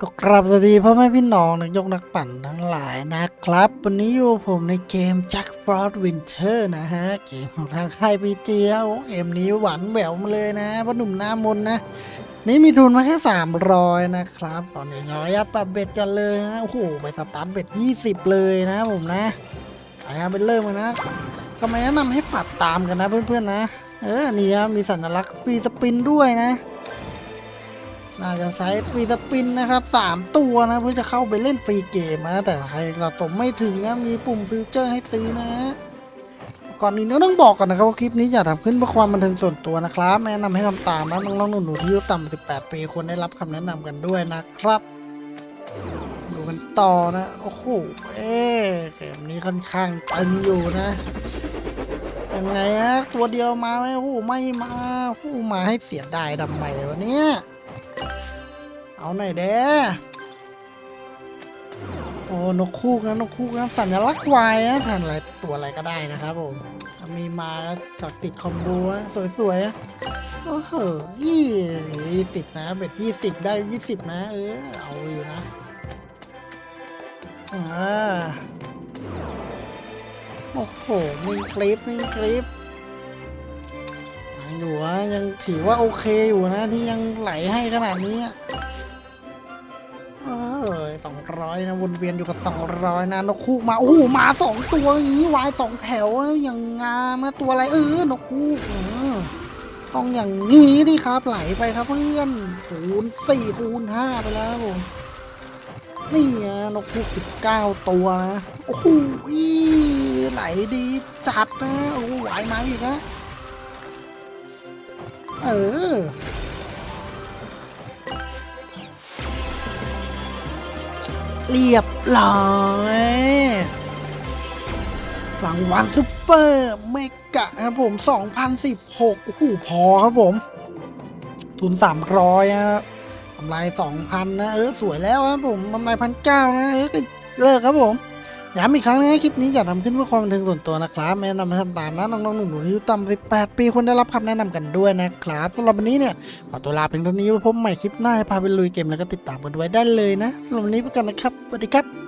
ก็กราบสวัสดีพ่อแม่พี่น้องนักยกนักปั่นทั้งหลายนะครับ วันนี้อยู่ผมในเกม Jack Frost Winter นะฮะ เกมของทางค่ายพีเจียวเกมนี้หวานแหววมาเลยนะพ่อหนุ่มหน้ามนนะ นี่มีทุนมาแค่ 300 นะครับก่อนอื่นเราอย่าปรับเบ็ดกันเลยนะโอ้โหไปสตาร์ทเบ็ด 20 เลยนะผมนะไปครับไปเริ่มกันนะ ก็ไม่แนะนำให้ปรับตามกันนะเพื่อนๆนะ เออนี่ครับมีสัญลักษณ์ฟรีสปินด้วยนะ น่าจะใช้ฟรีสปินนะครับสามตัวนะเพื่อจะเข้าไปเล่นฟรีเกมนะแต่ใครสะสมไม่ถึงนะมีปุ่มฟิวเจอร์ให้ซื้อนะก่อนอื่นก็ต้องบอกก่อนนะครับว่าคลิปนี้อย่าทำขึ้นเพื่อความบันเทิงส่วนตัวนะครับแนะนำให้ทำตามนะน้องๆหนูๆที่อายุต่ำ18 ปีควรได้รับคำแนะนำกันด้วยนะครับดูกันต่อนะโอ้โหเอ๊เกมนี้ค่อนข้างตึงอยู่นะยังไงฮะตัวเดียวมาไหมโอ้โหไม่มาโอ้โหมาให้เสียดายทำไมวะเนี่ย เอาหน่อยเด้โอ้นกคูกนะนกคูกนะสัญลักษณ์วายนะแทนอะไรตัวอะไรก็ได้นะครับผมมีมาจากติดคอมโบนะสวยๆนะโอ้โหยี่ติดนะเบ็ดยี่สิบได้ยี่สิบนะ เออเอาอยู่นะอ่าโอ้โหมีคลิปมีคลิปยังอยู่วะยังถือว่าโอเคอยู่นะที่ยังไหลให้ขนาดนี้ อะเออสองร้อยนะวนเวียนอยู่กับสองร้อยนะนกคูกมาโอ้โหมาสองตัวอย่างนี้วายสองแถวอย่างงามตัวอะไรเออนกคูกเออต้องอย่างนี้ดิครับไหลไปครับเพื่อนคูณสี่คูณห้าไปแล้วผมนี่ไงนกคูกสิบเก้าตัวนะโอ้โหไหลดีจัดนะโอ้หไหวมาอีกนะเออ เรียบร้อยรางวัลซุปเปอร์เมกะครับผม2016โอ้โหพอครับผม ทุน 300นะกำไร2,000 นะ เออ สวยแล้วครับผมกำไรพันเก้านะ เออก็เลิกครับผม ย้ำอีกครั้งนึงคลิปนี้อย่าทำขึ้นเพื่อความบันเทิงส่วนตัวนะครับไม่แนะนำให้ทำตามนะน้องๆหนูๆที่อายุต่ำ18 ปีควรได้รับคำแนะนำกันด้วยนะครับสำหรับวันนี้เนี่ยขอตัวลาเพียงเท่านี้ไว้พบใหม่คลิปหน้าให้พาไปลุยเกมแล้วก็ติดตามกันด้วยได้เลยนะสำหรับวันนี้ไปกันนะครับสวัสดีครับ